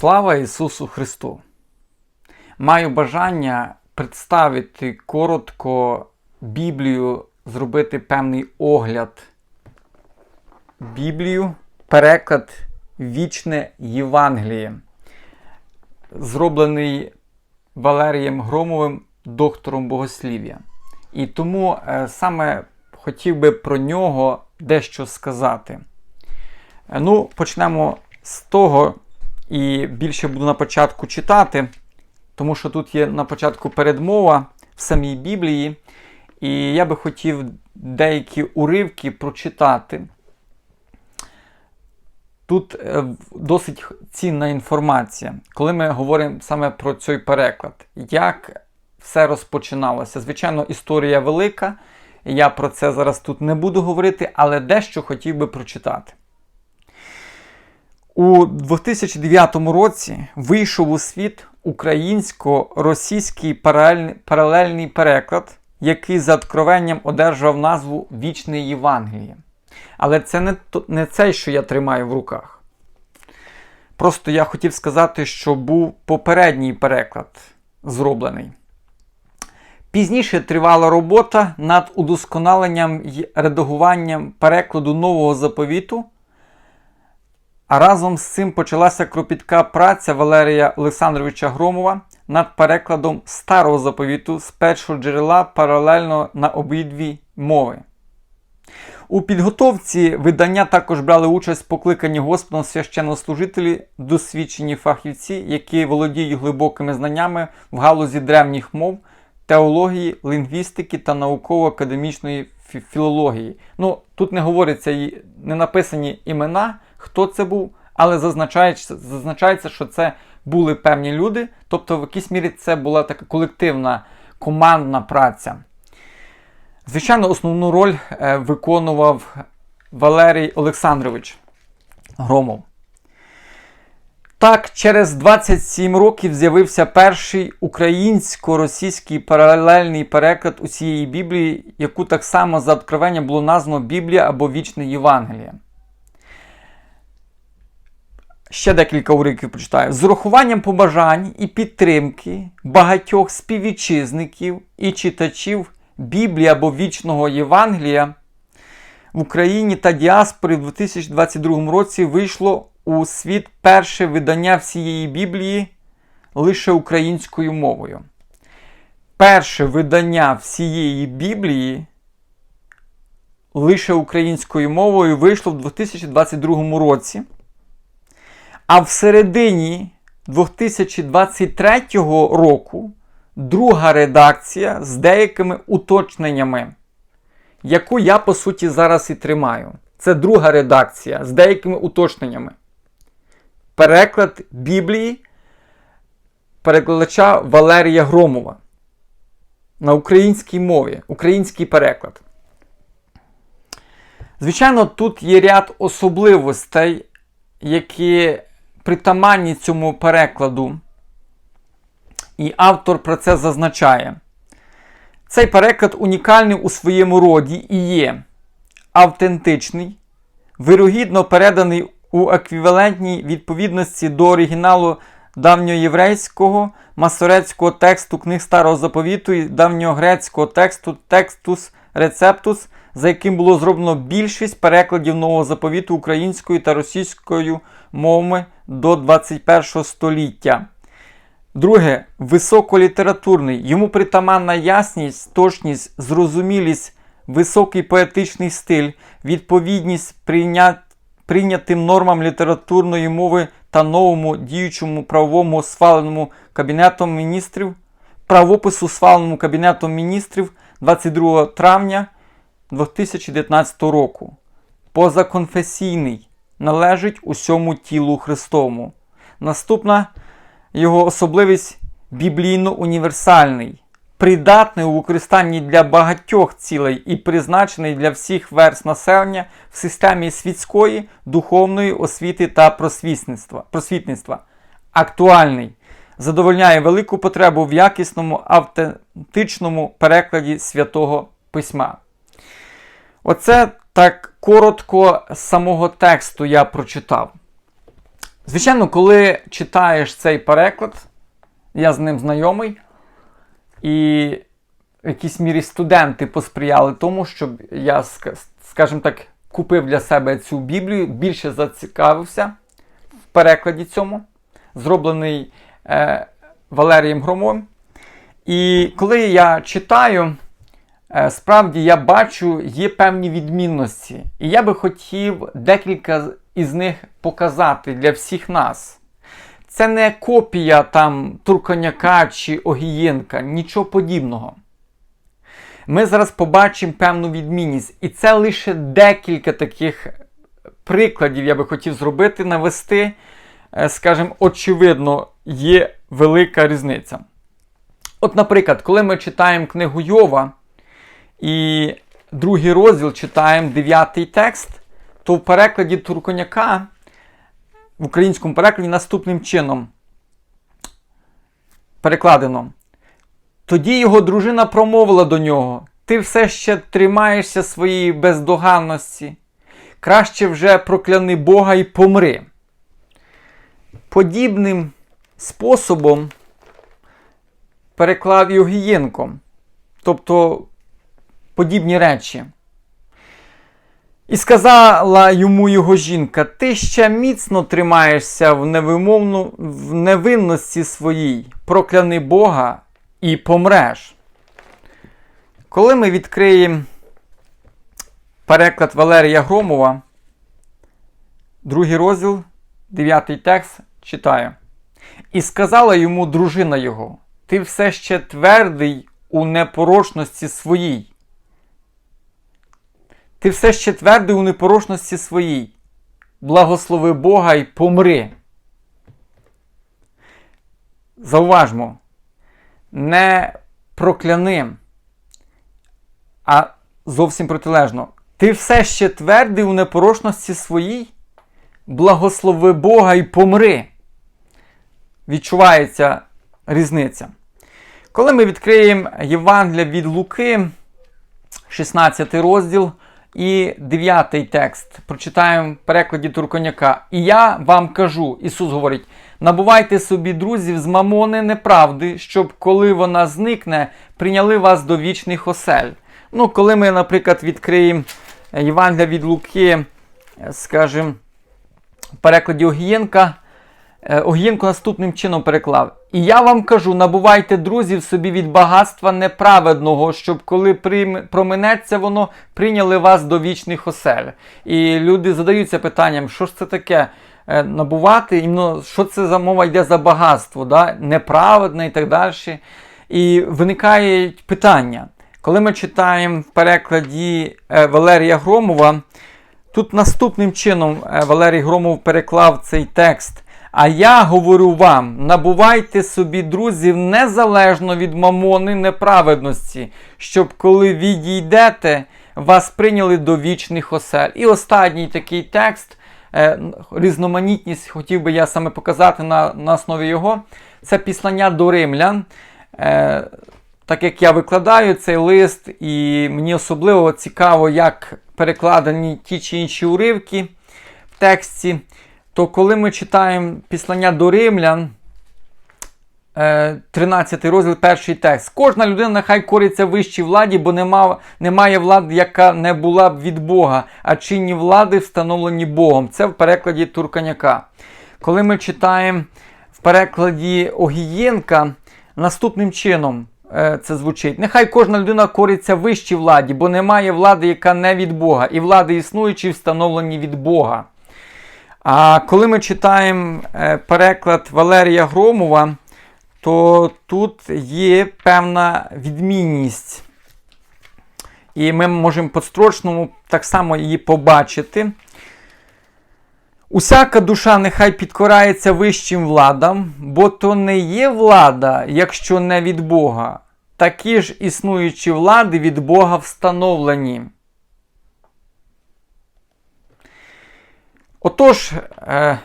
Слава Ісусу Христу! Маю бажання представити коротко Біблію, зробити певний огляд. Біблію, переклад Вічне Євангеліє, зроблений Валерієм Громовим, доктором богослів'я. І тому е, саме хотів би про нього дещо сказати. Е, Ну, почнемо з того, і більше буду на початку читати, тому що тут є на початку передмова в самій Біблії, і я би хотів деякі уривки прочитати. Тут е, досить цінна інформація, коли ми говоримо саме про цей переклад, як все розпочиналося. Звичайно, історія велика, я про це зараз тут не буду говорити, але дещо хотів би прочитати. У 2009 році вийшов у світ українсько-російський паралельний, переклад, який за откровенням одержав назву Вічне Євангеліє. Але це не, не цей, що я тримаю в руках. Просто я хотів сказати, що був попередній переклад зроблений. Пізніше тривала робота над удосконаленням і редагуванням перекладу нового заповіту. А разом з цим почалася кропітка праця Валерія Олександровича Громова над перекладом старого заповіту з першого джерела паралельно на обидві мови. У підготовці видання також брали участь покликані Господом священнослужителі, досвідчені фахівці, які володіють глибокими знаннями в галузі древніх мов, теології, лінгвістики та науково-академічної філології. Ну, тут не говориться не написані імена, хто це був, але зазначається, зазначається, що це були певні люди, тобто в якійсь мірі це була така колективна командна праця. Звичайно, основну роль е, виконував Валерій Олександрович Громов. Так, через 27 років з'явився перший українсько-російський паралельний переклад усієї Біблії, яку так само за откровення було названо Біблія або Вічне Євангеліє. Ще декілька уривків прочитаю. З урахуванням побажань і підтримки багатьох співвітчизників і читачів Біблії або Вічного Євангелія в Україні та діаспорі в 2022 році вийшло у світ перше видання всієї Біблії лише українською мовою. Перше видання всієї Біблії лише українською мовою вийшло в 2022 році. А в середині 2023 року друга редакція з деякими уточненнями, яку я, по суті, зараз і тримаю. Це друга редакція з деякими уточненнями. Переклад Біблії перекладача Валерія Громова. На українській мові. Український переклад. Звичайно, тут є ряд особливостей, які притаманні цьому перекладу. І автор про це зазначає. Цей переклад унікальний у своєму роді і є автентичний, вирогідно переданий у еквівалентній відповідності до оригіналу давньоєврейського масорецького тексту книг Старого Заповіту і давньогрецького тексту Текстус Рецептус, за яким було зроблено більшість перекладів нового заповіту українською та російською мовами до 21 століття. Друге, високолітературний. Йому притаманна ясність, точність, зрозумілість, високий поетичний стиль, відповідність прийнят, прийнятим нормам літературної мови та новому діючому правовому схваленому Кабінетом міністрів, правопису схваленому Кабінетом міністрів 22 травня 2019 року. Позаконфесійний належить усьому тілу Христовому. Наступна його особливість біблійно-універсальний, придатний у використанні для багатьох цілей і призначений для всіх верст населення в системі світської, духовної освіти та просвітництва. просвітництва. Актуальний. Задовольняє велику потребу в якісному автентичному перекладі святого письма. Оце так коротко з самого тексту я прочитав. Звичайно, коли читаєш цей переклад, я з ним знайомий, і в якійсь мірі студенти посприяли тому, щоб я, скажімо так, купив для себе цю Біблію, більше зацікавився в перекладі цьому, зроблений е, Валерієм Громом. І коли я читаю, е, справді я бачу, є певні відмінності. І я би хотів декілька із них показати для всіх нас. Це не копія там Турконяка чи Огієнка, нічого подібного. Ми зараз побачимо певну відмінність. І це лише декілька таких прикладів я би хотів зробити, навести. Е, скажімо, очевидно, є велика різниця. От, наприклад, коли ми читаємо книгу Йова і другий розділ читаємо дев'ятий текст, то в перекладі Турконяка, в українському перекладі наступним чином перекладено. Тоді його дружина промовила до нього: Ти все ще тримаєшся своєї бездоганності. Краще вже прокляни Бога і помри. Подібним способом переклав Йогієнко, тобто подібні речі. І сказала йому його жінка: Ти ще міцно тримаєшся в невимовну, в невинності своїй, прокляни Бога і помреш. Коли ми відкриємо переклад Валерія Громова, другий розділ, дев'ятий текст, читаю. І сказала йому дружина його: Ти все ще твердий у непорочності своїй. Ти все ще твердий у непорочності своїй. Благослови Бога і помри. Зауважмо, не прокляни, а зовсім протилежно. Ти все ще твердий у непорочності своїй. Благослови Бога і помри. Відчувається різниця. Коли ми відкриємо Євангелія від Луки, 16 розділ і 9 текст, прочитаємо в перекладі Турконяка. І я вам кажу, Ісус говорить: набувайте собі друзів з мамони неправди, щоб коли вона зникне, прийняли вас до вічних осель. Ну, коли ми, наприклад, відкриємо Євангелія від Луки, скажімо, в перекладі Огієнка, Огієнко наступним чином переклав. І я вам кажу: набувайте друзів собі від багатства неправедного, щоб коли проминеться воно, прийняли вас до вічних осель. І люди задаються питанням, що ж це таке е, набувати, іменно, що це за мова йде за багатство, да? неправедне і так далі. І виникають питання. Коли ми читаємо в перекладі е, Валерія Громова, тут наступним чином е, Валерій Громов переклав цей текст. А я говорю вам: набувайте собі друзів незалежно від мамони неправедності, щоб коли відійдете, вас прийняли до вічних осель. І останній такий текст, е, різноманітність, хотів би я саме показати на, на основі його. Це післання до римлян так як я викладаю цей лист, і мені особливо цікаво, як перекладені ті чи інші уривки в тексті, то коли ми читаємо післання до римлян, 13 е, розділ, перший текст. Кожна людина нехай кориться вищій владі, бо нема, немає влади, яка не була б від Бога, а чинні влади встановлені Богом. Це в перекладі Турканяка. Коли ми читаємо в перекладі Огієнка наступним чином. Е, це звучить. Нехай кожна людина кориться вищій владі, бо немає влади, яка не від Бога, і влади існуючі встановлені від Бога. А коли ми читаємо е, переклад Валерія Громова, то тут є певна відмінність. І ми можемо по строчному так само її побачити. Усяка душа нехай підкорається вищим владам, бо то не є влада, якщо не від Бога. Такі ж існуючі влади від Бога встановлені. Отож, е,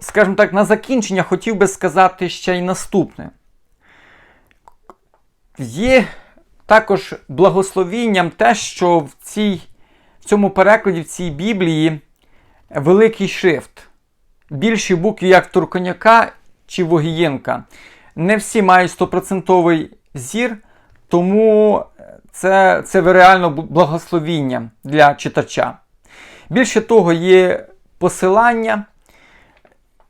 скажімо так, на закінчення хотів би сказати ще й наступне. Є також благословінням те, що в, цій, в цьому перекладі, в цій Біблії великий шрифт. більші букви, як Турконяка чи Вогієнка. Не всі мають 100% зір, тому це, це реально благословіння для читача. Більше того, є посилання,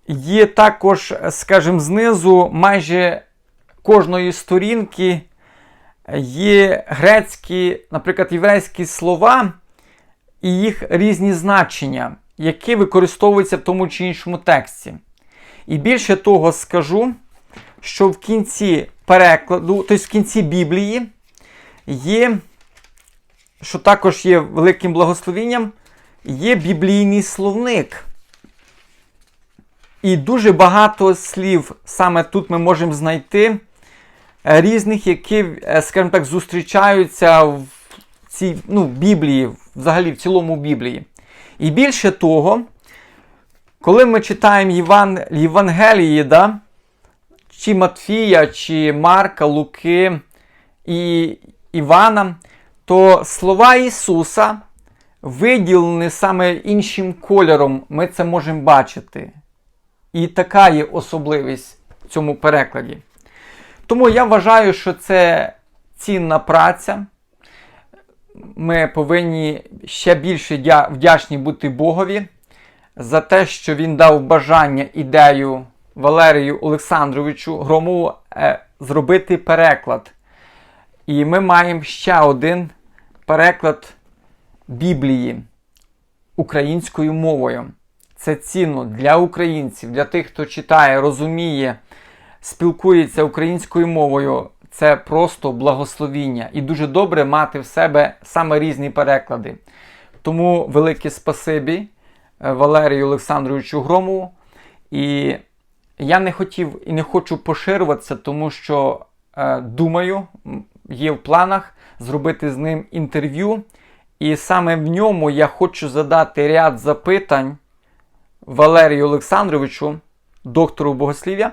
є також, скажімо, знизу майже кожної сторінки є грецькі, наприклад, єврейські слова і їх різні значення, які використовуються в тому чи іншому тексті. І більше того скажу, що в кінці перекладу, тобто в кінці Біблії є, що також є великим благословенням, є біблійний словник. І дуже багато слів саме тут ми можемо знайти е, різних, які, е, скажімо так, зустрічаються в цій ну, Біблії, взагалі в цілому Біблії. І більше того, коли ми читаємо Єван... Євангелії, да, чи Матфія, чи Марка, Луки і Івана, то слова Ісуса виділені саме іншим кольором, ми це можемо бачити. І така є особливість в цьому перекладі. Тому я вважаю, що це цінна праця. Ми повинні ще більше вдячні бути Богові за те, що він дав бажання ідею Валерію Олександровичу Громову е, зробити переклад. І ми маємо ще один переклад Біблії українською мовою. Це цінно для українців, для тих, хто читає, розуміє, спілкується українською мовою. Це просто благословіння. І дуже добре мати в себе саме різні переклади. Тому велике спасибі е, Валерію Олександровичу Громову. І я не хотів і не хочу поширюватися, тому що е, думаю, є в планах зробити з ним інтерв'ю. І саме в ньому я хочу задати ряд запитань Валерію Олександровичу, доктору богослів'я,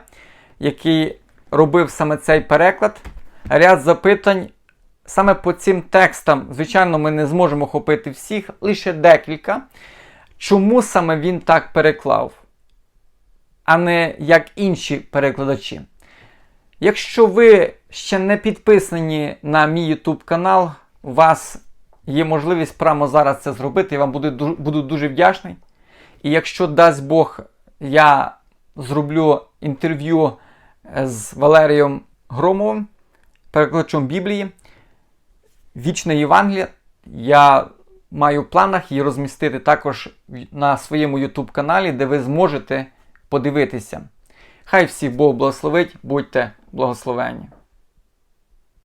який робив саме цей переклад. Ряд запитань саме по цим текстам. Звичайно, ми не зможемо охопити всіх, лише декілька. Чому саме він так переклав, а не як інші перекладачі? Якщо ви ще не підписані на мій YouTube канал, вас є можливість прямо зараз це зробити, я вам буду, буду дуже вдячний. І якщо дасть Бог, я зроблю інтерв'ю з Валерієм Громовим, перекладачом Біблії, Вічне Євангеліє, я маю в планах її розмістити також на своєму YouTube каналі, де ви зможете подивитися. Хай всіх Бог благословить, будьте благословенні.